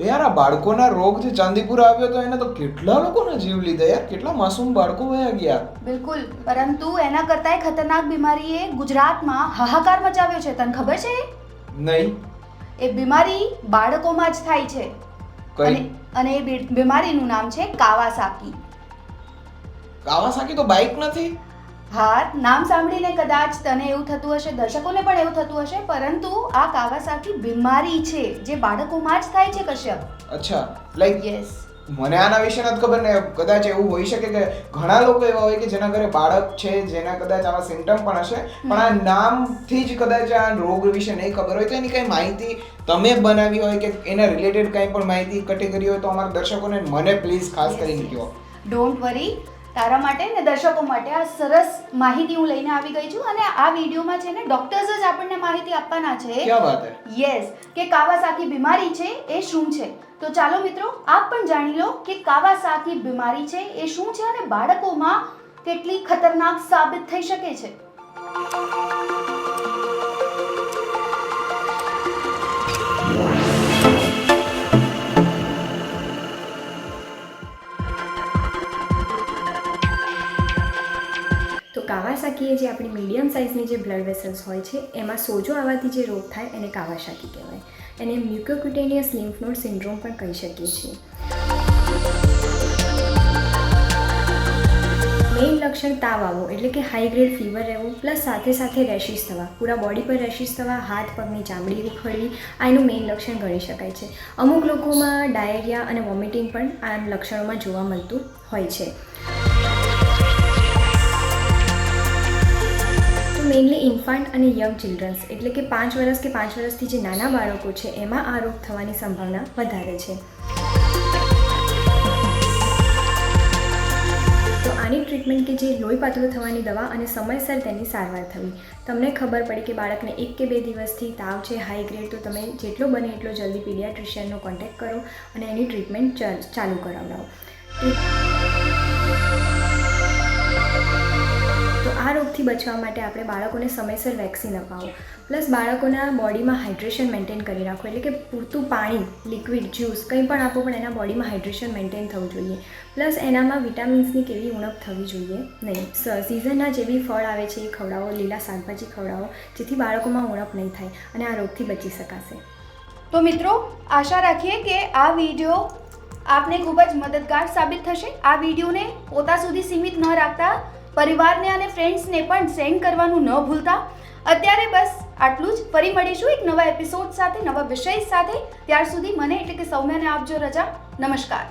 બે યાર આ બાળકોના રોગ જે ચાંદીપુર આવ્યો તો એને તો કેટલા લોકોના જીવ લીધા યાર? કેટલા માસૂમ બાળકો વયા ગયા. બિલકુલ. પરંતુ એના કરતાંય ખતરનાક બીમારીએ ગુજરાતમાં હાહાકાર મચાવ્યો છે. તને ખબર છે નહીં. એ બીમારી બાળકોમાં જ થાય છે. કઈ? અને એ બીમારીનું નામ છે કાવાસાકી. કાવાસાકી તો બાઇક નથી? હા નામ સાંભળીને કદાચ તને એવું થતું હશે દર્શકોને પણ એવું થતું હશે પરંતુ આ કાવાસાકી બીમારી છે જે બાળકોમાં જ થાય છે કશ્યપ. અચ્છા લાઈક યસ મને આના વિશે નથી ખબર ને કદાચ એવું હોઈ શકે કે ઘણા લોકો એવા હોય કે જેના ઘરે બાળક છે જેના કદાચ આવા સિમ્ટમ પણ હશે પણ આ નામથી જ કદાચ આ રોગ વિશે નહીં ખબર હોય તો એની કઈ માહિતી તમે બનાવી હોય કે એના રિલેટેડ કંઈ પણ માહિતી કટેગરી હોય તો અમારા દર્શકોને મને પ્લીઝ ખાસ કરીને કહો. ડોન્ટ વરી તારા માટે ને દર્શકો માટે આ સરસ માહિતી હું લઈને આવી ગઈ છું અને આ વિડીયોમાં છે ને ડોક્ટર્સ જ આપણને માહિતી આપવાના છે. યસ કે કાવાસાકી બીમારી છે એ શું છે? તો ચાલો મિત્રો આપ પણ જાણી લો કે કાવાસાકી બીમારી છે એ શું છે અને બાળકોમાં કેટલી ખતરનાક સાબિત થઈ શકે છે. કાવાસાકી જે આપણી મીડિયમ સાઇઝની જે બ્લડ વેસલ્સ હોય છે, એમાં સોજો આવવાથી જે રોગ થાય એને કાવાસાકી કહેવાય. એને મ્યુકોક્યુટેનિયસ લિમ્ફ નોડ સિન્ડ્રોમ પણ કહી શકીએ છીએ. મેઇન લક્ષણ તાવ આવવો એટલે કે હાઈ ગ્રેડ ફીવર રહેવું પ્લસ સાથે સાથે રેશિસ થવા. પૂરા બોડી પર રેશિસ થવા, હાથ પગની ચામડી ઉખડવી, આ એનું મેઇન લક્ષણ ગણી શકાય છે. અમુક લોકોમાં ડાયરિયા અને વોમિટિંગ પણ આ લક્ષણોમાં જોવા મળતું હોય છે. મેઇનલી ઇન્ફાન્ટ અને યંગ ચિલ્ડ્રન્સ એટલે કે પાંચ વર્ષ કે પાંચ વર્ષથી જે નાના બાળકો છે, એમાં આ રોગ થવાની સંભાવના વધારે છે. આની ટ્રીટમેન્ટ કે જે લોહી પાતળું થવાની દવા અને સમયસર તેની સારવાર થવી. તમને ખબર પડી કે બાળકને એક કે બે દિવસથી તાવ છે હાઈ ગ્રેડ તો તમે જેટલો બને એટલો જલ્દી પીડિયાટ્રિશિયનનો કોન્ટેક્ટ કરો અને એની ટ્રીટમેન્ટ ચાલુ કરાવડાવો. આ રોગથી બચવા માટે આપણે બાળકોને સમયસર વેક્સિન અપાવો. પ્લસ બાળકોના બોડીમાં હાઇડ્રેશન મેન્ટેન કરી રાખો. એટલે કે પૂરતું પાણી લિક્વિડ જ્યુસ કંઈ પણ આપો, પણ એના બોડીમાં હાઇડ્રેશન મેન્ટેન થવું જોઈએ. પ્લસ એનામાં વિટામિન્સની કેવી ઉણપ થવી જોઈએ? નહીં. સ- સિઝનના જે બી ફળ આવે છે એ ખવડાવો, લીલા શાકભાજી ખવડાવો, જેથી બાળકોમાં ઉણપ નહીં થાય અને આ રોગથી બચી શકાશે. તો મિત્રો, આશા રાખીએ કે આ વીડિયો આપને ખૂબ જ મદદગાર સાબિત થશે. આ વિડીયોને પોતા સુધી સીમિત ન રાખતા પરિવારને અને ફ્રેન્ડ્સને પણ સેન્ડ કરવાનું ન ભૂલતા. અત્યારે બસ આટલું જ. ફરી મળીશું એક નવા એપિસોડ સાથે, નવા વિષય સાથે. ત્યાર સુધી મને એટલે કે સૌમ્યાને આપજો રજા. નમસ્કાર.